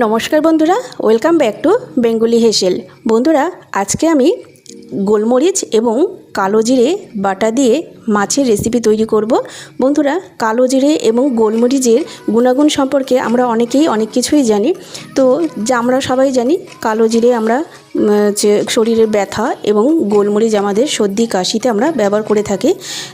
নমস্কার বন্ধুরা welcome back to Bengali হেসেল। বন্ধুরা আজকে আমি গোলমরিচ এবং কালো জিরে বাটা দিয়ে মাছের রেসিপি তৈরি করব। বন্ধুরা, কালো জিরে এবং গোলমরিচের গুণাগুণ সম্পর্কে আমরা অনেকেই অনেক কিছুই জানি। তো যা আমরা সবাই জানি, কালো জিরে আমরা শরীরের ব্যথা এবং গোলমরিচ আমাদের সর্দি, কাশিতে আমরা ব্যবহার করে থাকি।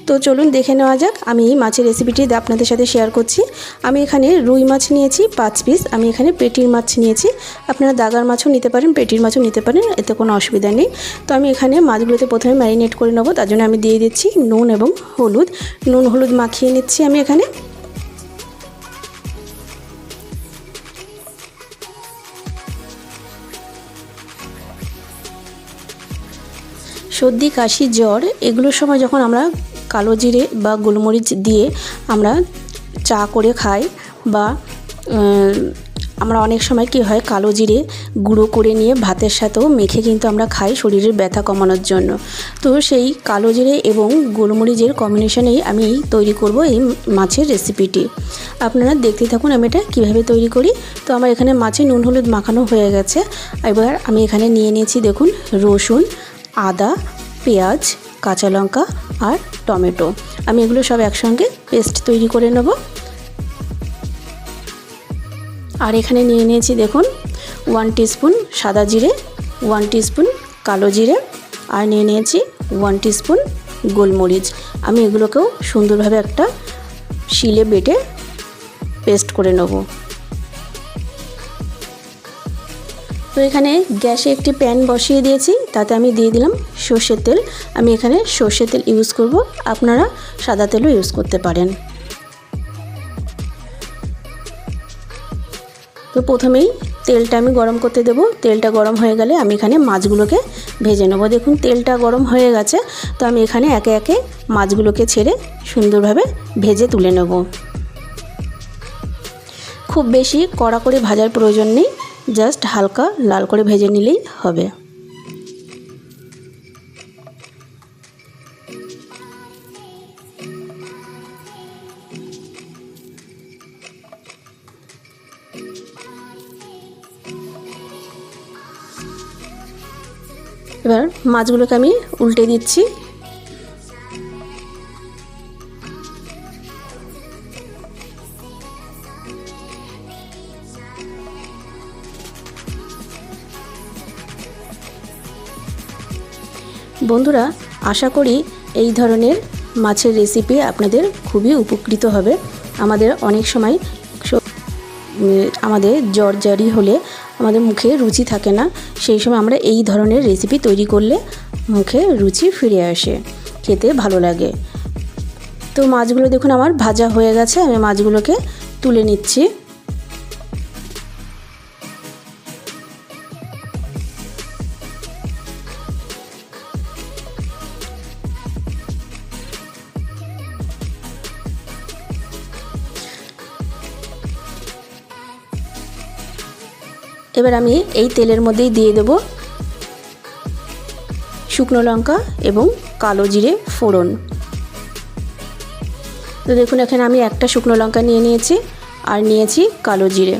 তো চলুন দেখে নেওয়া যাক, আমি এই মাছের রেসিপিটি আপনাদের সাথে শেয়ার করছি। আমি এখানে রুই মাছ নিয়েছি, পাঁচ পিস আমি এখানে পেটির মাছ নিয়েছি। আপনারা দাগার মাছও নিতে পারেন, পেটির মাছও নিতে পারেন, এতে কোনো অসুবিধা নেই। তো আমি এখানে মাছগুলোতে প্রথমে ম্যারিনেট করে নেব, তার জন্য আমি দিয়ে দিচ্ছি নুন এবং হলুদ। নুন, হলুদ মাখিয়ে নিচ্ছি আমি এখানে। সর্দি, কাশি, জ্বর এগুলোর সময় যখন আমরা কালো জিরে বা গোলমরিচ দিয়ে আমরা চা করে খাই বা আমরা অনেক সময় কি হয়, কালো জিরে গুঁড়ো করে নিয়ে ভাতের সাথেও মেখে কিন্তু আমরা খাই শরীরের ব্যথা কমানোর জন্য। তো সেই কালো জিরে এবং গোলমরিচের কম্বিনেশনেই আমি তৈরি করব এই মাছের রেসিপিটি আপনারা দেখতে থাকুন আমি এটা কীভাবে তৈরি করি। তো আমার এখানে মাছে নুন, হলুদ মাখানো হয়ে গেছে। এবার আমি এখানে নিয়ে নিয়েছি দেখুন, রসুন, আদা, পেঁয়াজ, কাঁচা লঙ্কা আর টমেটো। আমি এগুলো সব একসঙ্গে পেস্ট তৈরি করে নেব। আর এখানে নিয়ে নিয়েছি দেখুন ওয়ান টিস্পুন সাদা জিরে ওয়ান টিস্পুন কালো জিরে, আর নিয়ে নিয়েছি ওয়ান টিস্পুন গোলমরিচ। আমি এগুলোকেও সুন্দরভাবে একটা শিলে বেটে পেস্ট করে নেব। তো এখানে গ্যাসে একটি প্যান বসিয়ে দিয়েছি, তাতে আমি দিয়ে দিলাম সর্ষের তেল। আমি এখানে সর্ষের তেল ইউজ করব। আপনারা সাদা তেলও ইউজ করতে পারেন। তো প্রথমেই তেলটা আমি গরম করতে দেবো। তেলটা গরম হয়ে গেলে আমি এখানে মাছগুলোকে ভেজে নেব। দেখুন, তেলটা গরম হয়ে গেছে। তো আমি এখানে একে একে মাছগুলোকে ছেড়ে সুন্দরভাবে ভেজে তুলে নেব। খুব বেশি কড়া করে ভাজার প্রয়োজন নেই। জাস্ট হালকা লাল করে ভেজে নিলেই হবে। এবার মাছগুলোকে আমি উল্টে দিচ্ছি। বন্ধুরা, আশা করি এই ধরনের মাছের রেসিপি আপনাদের খুবই উপকৃত হবে। আমাদের অনেক সময় আমাদের জ্বর জারি হলে আমাদের মুখে রুচি থাকে না, সেই সময় আমরা এই ধরনের রেসিপি তৈরি করলে মুখে রুচি ফিরে আসে, খেতে ভালো লাগে। তো মাছগুলো দেখুন আমার ভাজা হয়ে গেছে, আমি মাছগুলোকে তুলে নিচ্ছি। এবার আমি এই তেলের মধ্যেই দিয়ে দেব শুকনো লঙ্কা এবং কালো জিরে ফোড়ন। তো দেখুন, এখানে আমি একটা শুকনো লঙ্কা নিয়ে নিয়েছি আর নিয়েছি কালো জিরে।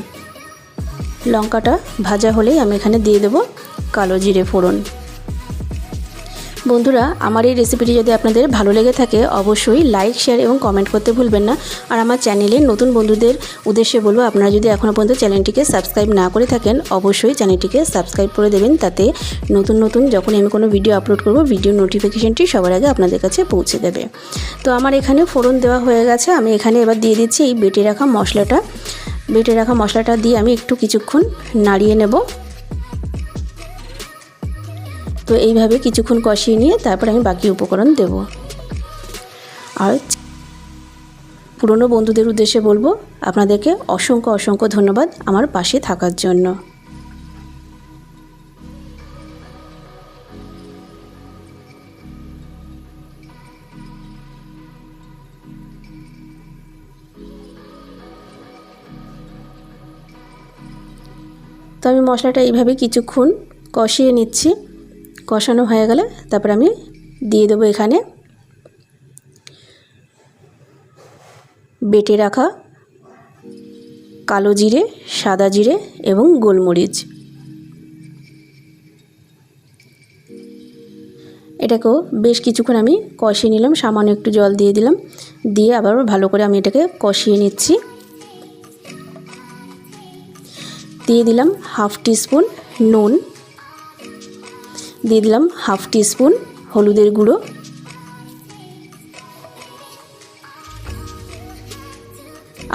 লঙ্কাটা ভাজা হলেই আমি এখানে দিয়ে দেব কালো জিরে ফোড়ন। বন্ধুরা, আমার এই রেসিপিটি যদি আপনাদের ভালো লেগে থাকে, অবশ্যই লাইক শেয়ার এবং কমেন্ট করতে ভুলবেন না। আর আমার চ্যানেলে নতুন বন্ধুদের উদ্দেশ্যে বলব, আপনারা যদি এখনও পর্যন্ত চ্যানেলটিকে সাবস্ক্রাইব না করে থাকেন, অবশ্যই চ্যানেলটিকে সাবস্ক্রাইব করে দেবেন। তাতে নতুন নতুন যখন আমি কোনো ভিডিও আপলোড করব ভিডিও নোটিফিকেশানটি সবার আগে আপনাদের কাছে পৌঁছে দেবে। তো আমার এখানে ফোড়ন দেওয়া হয়ে গেছে। আমি এখানে এবার দিয়ে দিচ্ছি এই বেটে রাখা মশলাটা। বেটে রাখা মশলাটা দিয়ে আমি একটু কিছুক্ষণ নাড়িয়ে নেব। তো এইভাবে কিছুক্ষণ কষিয়ে নিয়ে তারপর আমি বাকি উপকরণ দেব। আর পুরনো বন্ধুদের উদ্দেশ্যে বলব, আপনাদেরকে অসংখ্য অসংখ্য ধন্যবাদ আমার পাশে থাকার জন্য। তো আমি মশলাটা এইভাবে কিছুক্ষণ কষিয়ে নিচ্ছি। কষানো হয়ে গেলে তারপর আমি দিয়ে দেবো এখানে বেটে রাখা কালো জিরে, সাদা জিরে এবং গোলমরিচ। এটাকেও বেশ কিছুক্ষণ আমি কষিয়ে নিলাম, সামান্য একটু জল দিয়ে দিলাম। দিয়ে আবার ভালো করে আমি এটাকে কষিয়ে নিচ্ছি। দিয়ে দিলাম হাফ টিস্পুন নুন। দিয়ে দিলাম হাফ টিস্পুন হলুদের গুঁড়ো।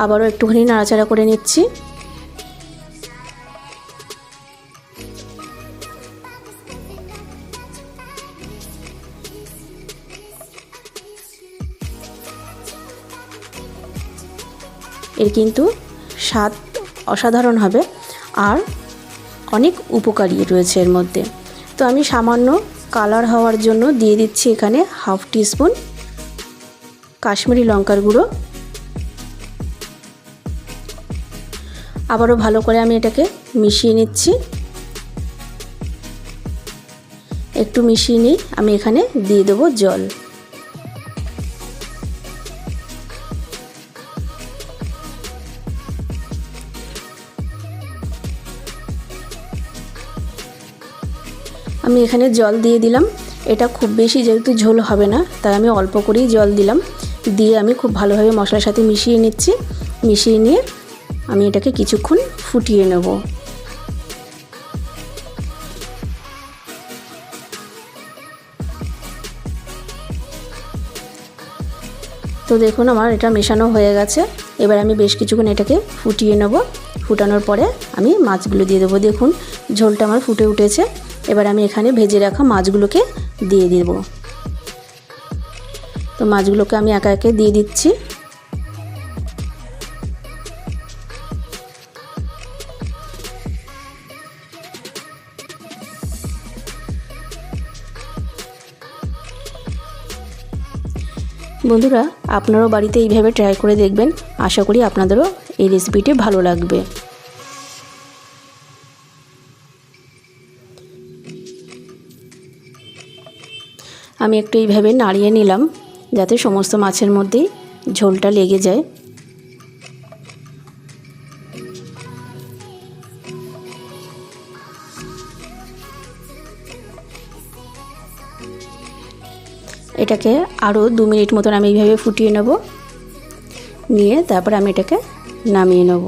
আবারও একটুখানি নাড়াচাড়া করে নিচ্ছি। এর কিন্তু স্বাদ অসাধারণ হবে আর অনেক উপকারী রয়েছে এর মধ্যে। তো আমি সামান্য কালার হওয়ার জন্য দিয়ে দিচ্ছি এখানে হাফ টিস্পুন কাশ্মীরি লঙ্কার গুঁড়ো। আবারও ভালো করে আমি এটাকে মিশিয়ে নিচ্ছি। একটু মিশিয়ে নিই আমি এখানে দিয়ে দেবো জল। আমি এখানে জল দিয়ে দিলাম। এটা খুব বেশি যেহেতু ঝোল হবে না, তাই আমি অল্প করেই জল দিলাম। দিয়ে আমি খুব ভালোভাবে মশলার সাথে মিশিয়ে নিচ্ছি। মিশিয়ে নিয়ে আমি এটাকে কিছুক্ষণ ফুটিয়ে নেব। তো দেখুন আমার এটা মেশানো হয়ে গেছে। এবার আমি বেশ কিছুক্ষণ এটাকে ফুটিয়ে নেব। ফুটানোর পরে আমি মাছগুলো দিয়ে দেবো। দেখুন, ঝোলটা আমার ফুটে উঠেছে। এবার আমি এখানে ভেজে রাখা মাছগুলোকে দিয়ে দেব। তো মাছগুলোকে আমি একা একে দিয়ে দিচ্ছি। বন্ধুরা, আপনারাও বাড়িতে এইভাবে ট্রাই করে দেখবেন। আশা করি আপনাদেরও এই রেসিপিটি ভালো লাগবে। আমি একটু এইভাবে নাড়িয়ে নিলাম, যাতে সমস্ত মাছের মধ্যেই ঝোলটা লেগে যায়। এটাকে আরও দু মিনিট মতন আমি এইভাবে ফুটিয়ে নেব। নিয়ে তারপর আমি এটাকে নামিয়ে নেব।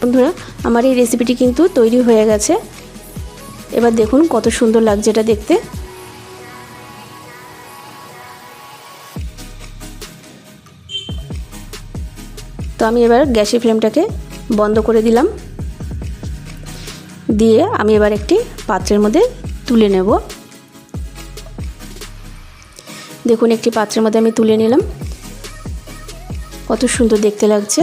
বন্ধুরা, আমার এই রেসিপিটি কিন্তু তৈরি হয়ে গেছে। এবার দেখুন কত সুন্দর লাগছে এটা দেখতে। তো আমি এবার গ্যাসের ফ্লেমটাকে বন্ধ করে দিলাম। দিয়ে আমি এবার একটি পাত্রের মধ্যে তুলে নেব। দেখুন একটি পাত্রের মধ্যে আমি তুলে নিলাম। কত সুন্দর দেখতে লাগছে।